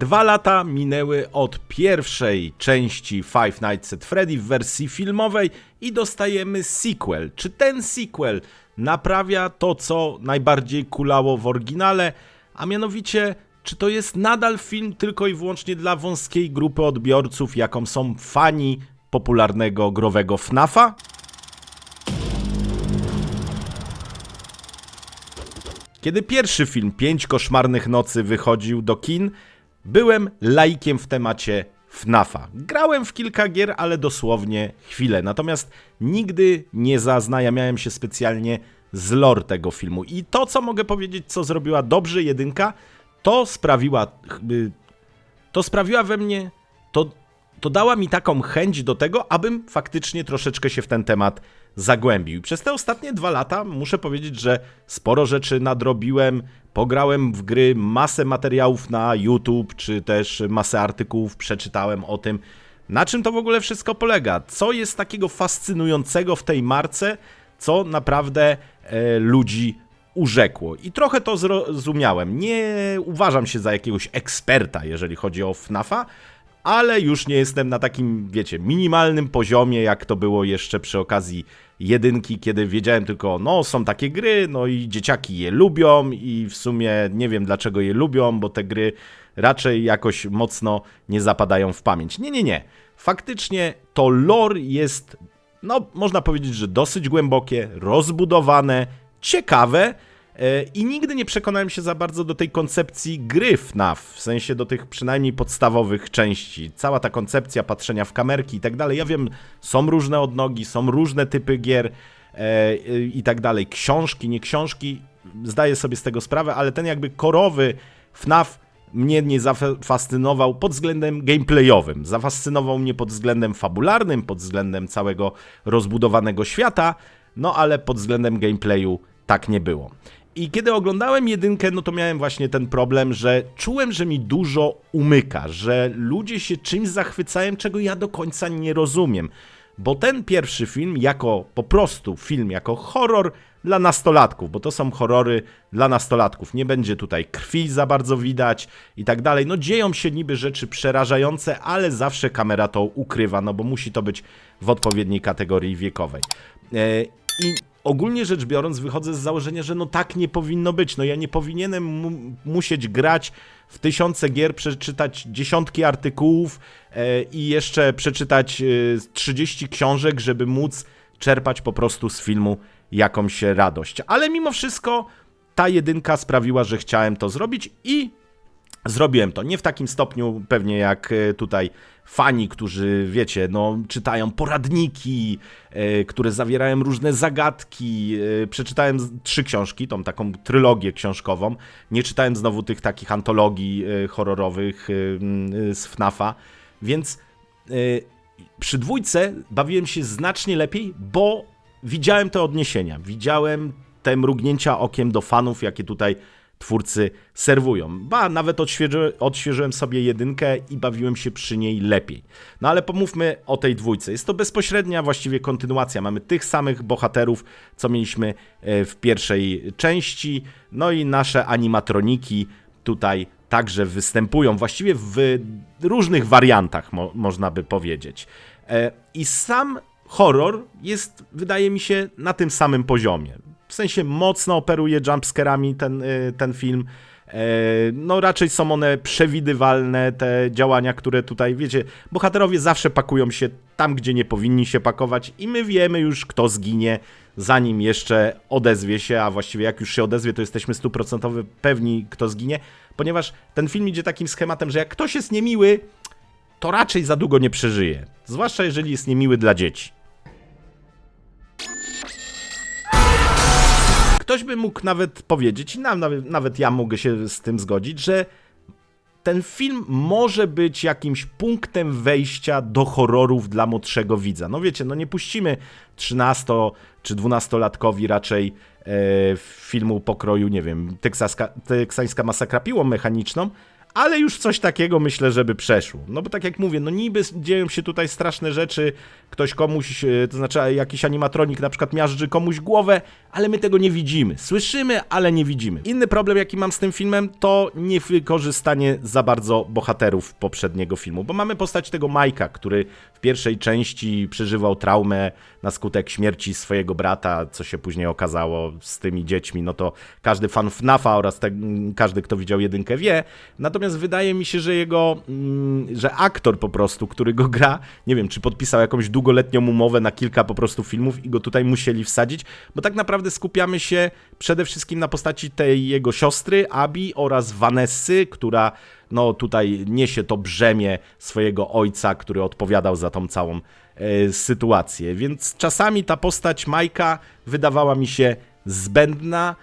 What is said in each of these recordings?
Dwa lata minęły od pierwszej części Five Nights at Freddy w wersji filmowej i dostajemy sequel. Czy ten sequel naprawia to, co najbardziej kulało w oryginale, a mianowicie czy to jest nadal film tylko i wyłącznie dla wąskiej grupy odbiorców, jaką są fani popularnego growego FNAFa? Kiedy pierwszy film Pięć koszmarnych nocy wychodził do kin, byłem laikiem w temacie FNAFa. Grałem w kilka gier, ale dosłownie chwilę. Natomiast nigdy nie zaznajamiałem się specjalnie z lore tego filmu. I to, co mogę powiedzieć, co zrobiła dobrze jedynka, to sprawiła, to sprawiła we mnie, to, to dała mi taką chęć do tego, abym faktycznie troszeczkę się w ten temat zagłębił. I przez te ostatnie dwa lata muszę powiedzieć, że sporo rzeczy nadrobiłem, pograłem w gry, masę materiałów na YouTube, czy też masę artykułów przeczytałem o tym, na czym to w ogóle wszystko polega, co jest takiego fascynującego w tej marce, co naprawdę e, ludzi urzekło. I trochę to zrozumiałem. Nie uważam się za jakiegoś eksperta, jeżeli chodzi o FNAFa, ale już nie jestem na takim, wiecie, minimalnym poziomie, jak to było jeszcze przy okazji jedynki, kiedy wiedziałem tylko, no są takie gry, no i dzieciaki je lubią i w sumie nie wiem dlaczego je lubią, bo te gry raczej jakoś mocno nie zapadają w pamięć. Nie, nie, nie. Faktycznie to lore jest, no można powiedzieć, że dosyć głębokie, rozbudowane, ciekawe, i nigdy nie przekonałem się za bardzo do tej koncepcji gry FNAF, w sensie do tych przynajmniej podstawowych części. Cała ta koncepcja patrzenia w kamerki i tak dalej. Ja wiem, są różne odnogi, są różne typy gier e, i tak dalej. Książki, nie książki, zdaję sobie z tego sprawę, ale ten jakby korowy FNAF mnie nie zafascynował pod względem gameplayowym. Zafascynował mnie pod względem fabularnym, pod względem całego rozbudowanego świata, no ale pod względem gameplayu tak nie było. I kiedy oglądałem jedynkę, no to miałem właśnie ten problem, że czułem, że mi dużo umyka, że ludzie się czymś zachwycają, czego ja do końca nie rozumiem. Bo ten pierwszy film, jako po prostu film, jako horror dla nastolatków, bo to są horrory dla nastolatków, nie będzie tutaj krwi za bardzo widać i tak dalej. No dzieją się niby rzeczy przerażające, ale zawsze kamera to ukrywa, no bo musi to być w odpowiedniej kategorii wiekowej. E, I ogólnie rzecz biorąc, wychodzę z założenia, że no tak nie powinno być. No ja nie powinienem mu musieć grać w tysiące gier, przeczytać dziesiątki artykułów e, i jeszcze przeczytać e, 30 książek, żeby móc czerpać po prostu z filmu jakąś radość. Ale mimo wszystko ta jedynka sprawiła, że chciałem to zrobić i Zrobiłem to nie w takim stopniu pewnie jak e, tutaj fani, którzy wiecie, no czytają poradniki, e, które zawierają różne zagadki. E, przeczytałem trzy książki, tą taką trylogię książkową. Nie czytałem znowu tych takich antologii horrorowych z FNAFa, więc przy dwójce bawiłem się znacznie lepiej, bo widziałem te odniesienia, widziałem te mrugnięcia okiem do fanów, jakie tutaj twórcy serwują. Ba, nawet odświeży, odświeżyłem sobie jedynkę i bawiłem się przy niej lepiej. No ale pomówmy o tej dwójce. Jest to bezpośrednia właściwie kontynuacja. Mamy tych samych bohaterów, co mieliśmy e, w pierwszej części, no i nasze animatroniki tutaj także występują, właściwie w różnych wariantach, mo można by powiedzieć. E, I sam horror jest, wydaje mi się, na tym samym poziomie w sensie mocno operuje jumpscarami ten, y, ten film. E, no raczej są one przewidywalne, te działania, które tutaj, wiecie, bohaterowie zawsze pakują się tam, gdzie nie powinni się pakować i my wiemy już, kto zginie, zanim jeszcze odezwie się, a właściwie jak już się odezwie, to jesteśmy stuprocentowo pewni, kto zginie, ponieważ ten film idzie takim schematem, że jak ktoś jest niemiły, to raczej za długo nie przeżyje. Zwłaszcza jeżeli jest niemiły dla dzieci. Ktoś by mógł nawet powiedzieć, i nawet, nawet ja mogę się z tym zgodzić, że ten film może być jakimś punktem wejścia do horrorów dla młodszego widza. No wiecie, no nie puścimy 13 czy 12-latkowi raczej e, filmu pokroju, nie wiem, teksaska, teksańska masakra piłą mechaniczną, ale już coś takiego myślę, żeby przeszło. No bo tak jak mówię, no niby dzieją się tutaj straszne rzeczy, ktoś komuś, e, to znaczy jakiś animatronik na przykład miażdży komuś głowę, ale my tego nie widzimy. Słyszymy, ale nie widzimy. Inny problem, jaki mam z tym filmem, to niewykorzystanie za bardzo bohaterów poprzedniego filmu, bo mamy postać tego Majka, który w pierwszej części przeżywał traumę na skutek śmierci swojego brata, co się później okazało z tymi dziećmi, no to każdy fan FNAFa oraz każdy, kto widział jedynkę wie. Wydaje mi się, że jego, mm, że aktor po prostu, który go gra, nie wiem, czy podpisał jakąś długoletnią umowę na kilka po prostu filmów i go tutaj musieli wsadzić, bo tak naprawdę skupiamy się przede wszystkim na postaci tej jego siostry, Abi oraz Vanessy, która no tutaj niesie to brzemię swojego ojca, który odpowiadał za tą całą e, sytuację. Więc czasami ta postać Majka wydawała mi się zbędna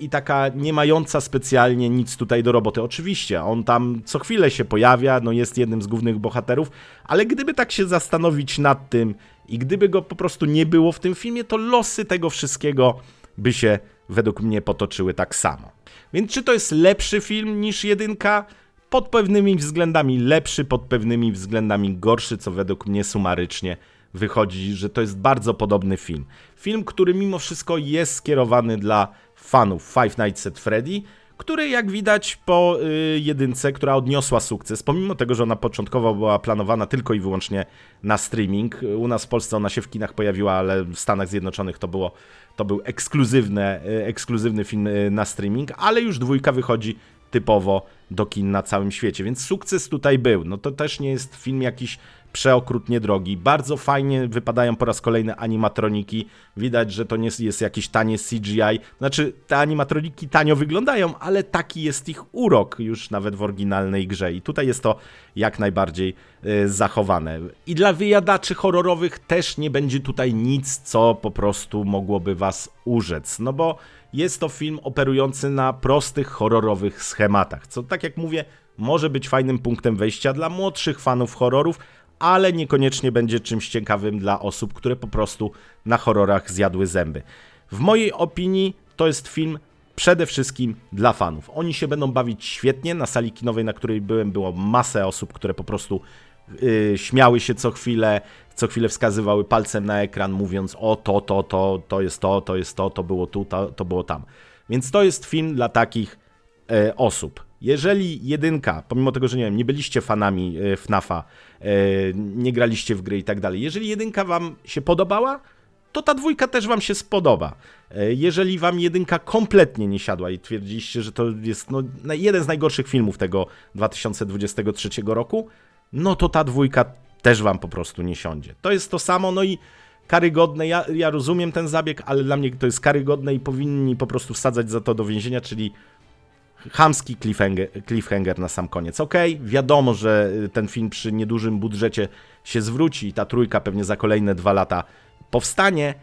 i taka nie mająca specjalnie nic tutaj do roboty. Oczywiście, on tam co chwilę się pojawia, no jest jednym z głównych bohaterów, ale gdyby tak się zastanowić nad tym i gdyby go po prostu nie było w tym filmie, to losy tego wszystkiego by się według mnie potoczyły tak samo. Więc czy to jest lepszy film niż jedynka? pod pewnymi względami lepszy, pod pewnymi względami gorszy, co według mnie sumarycznie wychodzi, że to jest bardzo podobny film. Film, który mimo wszystko jest skierowany dla fanów Five Nights at Freddy, który jak widać po y, jedynce, która odniosła sukces, pomimo tego, że ona początkowo była planowana tylko i wyłącznie na streaming. U nas w Polsce ona się w kinach pojawiła, ale w Stanach Zjednoczonych to było to był ekskluzywny, ekskluzywny film y, na streaming, ale już dwójka wychodzi typowo do kin na całym świecie, więc sukces tutaj był. No to też nie jest film jakiś przeokrutnie drogi. Bardzo fajnie wypadają po raz kolejny animatroniki. Widać, że to nie jest jakieś tanie CGI. Znaczy, te animatroniki tanio wyglądają, ale taki jest ich urok już nawet w oryginalnej grze. I tutaj jest to jak najbardziej y, zachowane. I dla wyjadaczy horrorowych też nie będzie tutaj nic, co po prostu mogłoby was urzec. No bo jest to film operujący na prostych, horrorowych schematach, co tak jak mówię, może być fajnym punktem wejścia dla młodszych fanów horrorów, ale niekoniecznie będzie czymś ciekawym dla osób, które po prostu na horrorach zjadły zęby. W mojej opinii to jest film przede wszystkim dla fanów. Oni się będą bawić świetnie. Na sali kinowej, na której byłem, było masę osób, które po prostu yy, śmiały się co chwilę, co chwilę wskazywały palcem na ekran, mówiąc: O, to, to, to, to jest to, to jest to, to było tu, to, to było tam. Więc to jest film dla takich yy, osób. Jeżeli jedynka, pomimo tego, że nie wiem, nie byliście fanami yy, FNAFa, yy, nie graliście w gry i tak dalej, jeżeli jedynka wam się podobała, to ta dwójka też wam się spodoba. E, jeżeli wam jedynka kompletnie nie siadła i twierdziliście, że to jest no, jeden z najgorszych filmów tego 2023 roku, no to ta dwójka też wam po prostu nie siądzie. To jest to samo, no i karygodne, ja, ja rozumiem ten zabieg, ale dla mnie to jest karygodne i powinni po prostu wsadzać za to do więzienia, czyli chamski cliffhanger, cliffhanger na sam koniec. Okej, okay, wiadomo, że ten film przy niedużym budżecie się zwróci i ta trójka pewnie za kolejne dwa lata powstanie,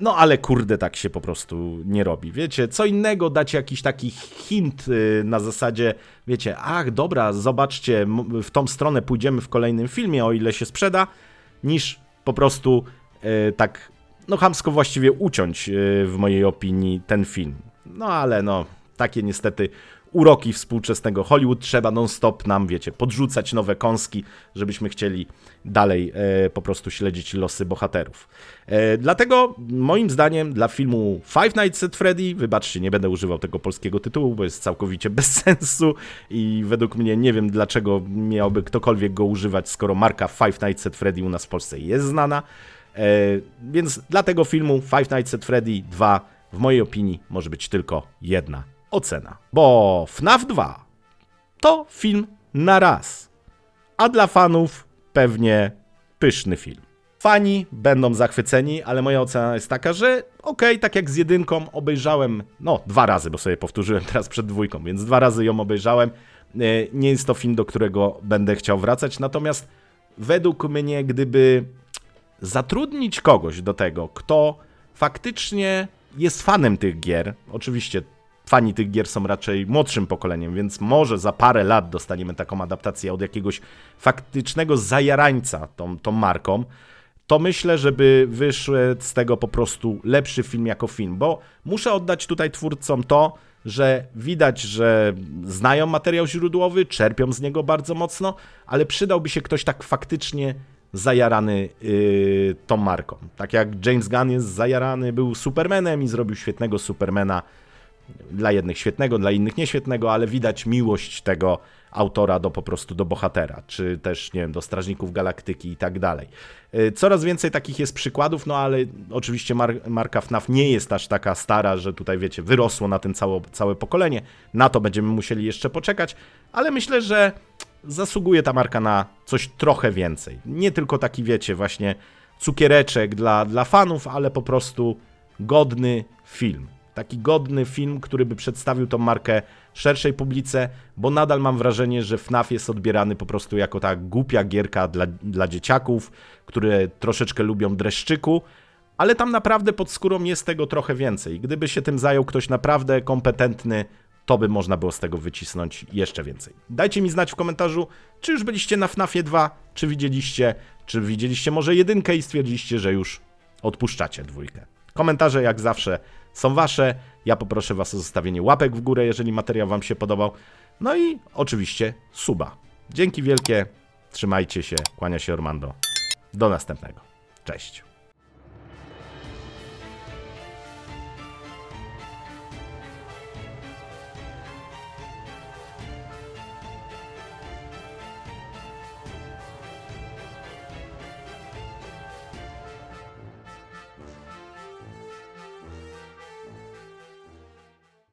no ale kurde, tak się po prostu nie robi. Wiecie, co innego dać jakiś taki hint y, na zasadzie, wiecie, ach, dobra, zobaczcie, w tą stronę pójdziemy w kolejnym filmie, o ile się sprzeda, niż po prostu y, tak, no chamsko właściwie uciąć y, w mojej opinii ten film. No ale no, takie niestety uroki współczesnego Hollywood. Trzeba non-stop nam, wiecie, podrzucać nowe kąski, żebyśmy chcieli dalej e, po prostu śledzić losy bohaterów. E, dlatego moim zdaniem dla filmu Five Nights at Freddy, wybaczcie, nie będę używał tego polskiego tytułu, bo jest całkowicie bez sensu i według mnie nie wiem dlaczego miałby ktokolwiek go używać, skoro marka Five Nights at Freddy u nas w Polsce jest znana. E, więc dla tego filmu Five Nights at Freddy 2 w mojej opinii może być tylko jedna ocena. Bo FNAF 2 to film na raz, a dla fanów pewnie pyszny film. Fani będą zachwyceni, ale moja ocena jest taka, że okej, okay, tak jak z jedynką obejrzałem, no dwa razy, bo sobie powtórzyłem teraz przed dwójką, więc dwa razy ją obejrzałem. E, nie jest to film, do którego będę chciał wracać, natomiast według mnie, gdyby zatrudnić kogoś do tego, kto faktycznie jest fanem tych gier, oczywiście fani tych gier są raczej młodszym pokoleniem, więc może za parę lat dostaniemy taką adaptację od jakiegoś faktycznego zajarańca tą, tą marką, to myślę, żeby wyszedł z tego po prostu lepszy film jako film, bo muszę oddać tutaj twórcom to, że widać, że znają materiał źródłowy, czerpią z niego bardzo mocno, ale przydałby się ktoś tak faktycznie zajarany yy, tą marką. Tak jak James Gunn jest zajarany, był Supermanem i zrobił świetnego Supermana. Dla jednych świetnego, dla innych nieświetnego, ale widać miłość tego autora do po prostu do bohatera, czy też, nie wiem, do Strażników Galaktyki i tak dalej. Yy, Coraz więcej takich jest przykładów, no ale oczywiście mar marka FNAF nie jest aż taka stara, że tutaj, wiecie, wyrosło na tym całe, całe pokolenie. Na to będziemy musieli jeszcze poczekać, ale myślę, że zasługuje ta marka na coś trochę więcej. Nie tylko taki, wiecie, właśnie cukiereczek dla, dla fanów, ale po prostu godny film. Taki godny film, który by przedstawił tą markę szerszej publice, bo nadal mam wrażenie, że FNAF jest odbierany po prostu jako ta głupia gierka dla, dla dzieciaków, które troszeczkę lubią dreszczyku, ale tam naprawdę pod skórą jest tego trochę więcej. Gdyby się tym zajął ktoś naprawdę kompetentny, to by można było z tego wycisnąć jeszcze więcej. Dajcie mi znać w komentarzu, czy już byliście na FNAFie 2, czy widzieliście, czy widzieliście może jedynkę i stwierdziliście, że już odpuszczacie dwójkę. Komentarze jak zawsze są wasze. Ja poproszę was o zostawienie łapek w górę, jeżeli materiał wam się podobał. No i oczywiście suba. Dzięki wielkie, trzymajcie się, kłania się Ormando. Do następnego. Cześć.